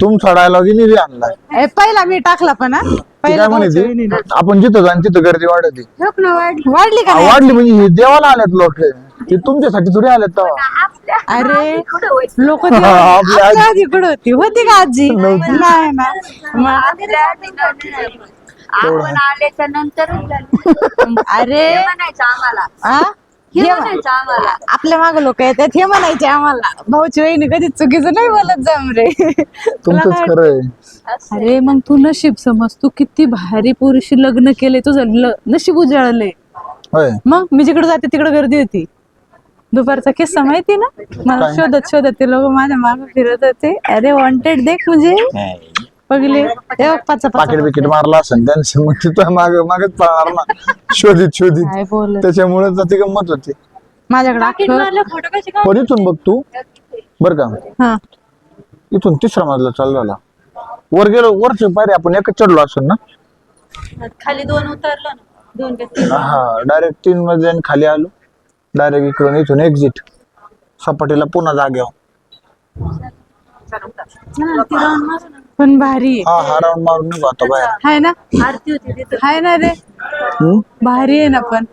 तुमचा डायलॉग बी आणलाय. ए, पहिला मी टाकला पण हा. ती पहिला काय म्हणे भाऊच्या वहिनीने. ती आपण जिथं जाईन तिथं गर्दी वाढते. वाढली. का आ, नाही? वाढली म्हणजे हे देवाला आल्यात लोक. ते तुमच्यासाठी थोडी आलेत तेव्हा. अरे लोक आपली आजी- आधी कुठं होती? होती का आजी? नाही ना मग आपण आल्याच्यानंतर अरे. म्हणायचं आम्हाला? हे म्हणायचं आम्हाला. आपल्या माग लोक येतात हे म्हणायचे आम्हाला. भाऊची वहिनी कधीच चुकीचं नाही बोलत जाम रे. तुमचंच खरं आहे. अरे मग तू नशीब समज तू किती भारी पुरुषी लग्न केले तुझं ल- नशीब उजाळलंय. होय. मग मी जिकडे जाते तिकडे गर्दी होती. दुपारचा किस्सा माहिती ना? मला काय? शोधत शोधत ते लोक माझ्या मागे फिरत होते. अरे वॉन्टेड देख म्हणजे पगले. पाकिट बिकिट मारला असेल त्यांचं मग तिथं माग मागच पळणार ना. शोधित शोधित. त्याच्यामुळे तर ती गंमत होती. माझ्याकडे पण इथून बघ तू. बर का? हा. इथून तिसरा मजला चालू झाला. वर गेलो वरचे पायरी आपण एकच चढलो असेल ना? खाली दोन उतरलं ना. दोन का तीन. हा डायरेक्ट तीन मजल्याने खाली आलो. डायरेक्ट इकडून इथून एक्झिट सपाटीला पुन्हा जाग्यावर पण भारी. आहे. हा हा राऊंड मारून निघू आता बाहेर. हाय ना? आरती होती तिथं. हाय ना रे? हम्म? भारी आहे ना पण.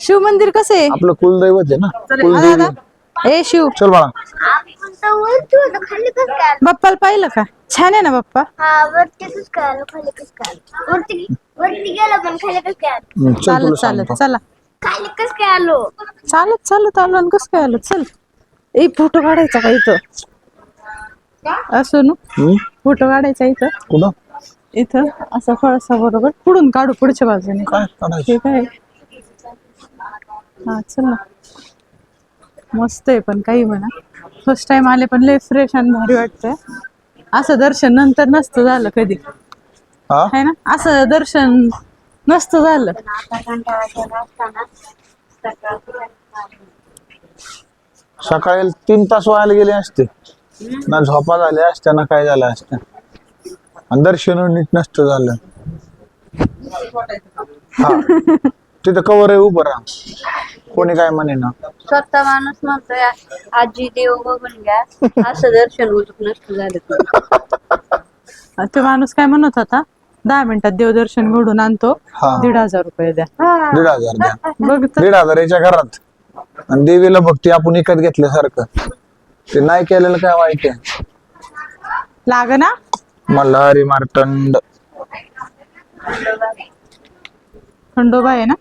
शिव मंदिर कसं आहे? आपलं कुलदैवत आहे ना? कुलदेवी? ए शिव. चल बाळा. खाली कसं काय आलं? बाप्पाला पाहिलं का? छान आहे ना बाप्पा? हा वरती कसं काय आलं खाली कसं काय आलं? वरती वरती गेलो पण खाली कसं काय आलं? हम्म, चल चालत तुला चालत सांगतो. चला. खाली कसं काय आलो. चालत चालत आलो आणि कसं काय आलं? चल. ए फोटो काढायचा का इथं? असं ना? फोटो काढायचा इथं. कुठं? इथं असं फळसा बरोबर. पुढून काढू पुढच्या बाजूने. ठीक आहे हा चल ना. मस्त आहे पण काही म्हणा. फर्स्ट टाइम आले पण लय फ्रेश आणि भारी वाटतंय. असं दर्शन नंतर नसतं झालं कधी. हा? है ना? असं दर्शन नसतं झालं. सकाळी तीन तास व्हायला गेले असते. ना झोपा झाल्या असत्या ना काय झालं असत्या आणि दर्शन नीट नसतं झालं. हा. तिथं कवर आहे उभं राहा. कोणी काय म्हणे ना. स्वतः माणूस म्हणतोय आजी देव बघून घ्या. असं दर्शन होत नसतं झालं. तो माणूस काय म्हणत होता दहा मिनिटात देवदर्शन घडून आणतो हा. दीड हजार रुपये द्या. दीड हजार द्या. बघ तर. दीड हजाराच्या घरात. आणि देवीला भक्ती आपण विकत घेतल्यासारखं. ते नाही केलेलं काय वाईट आहे लाग ना मल्हारी मार्तंड खंडोबा आहे ना?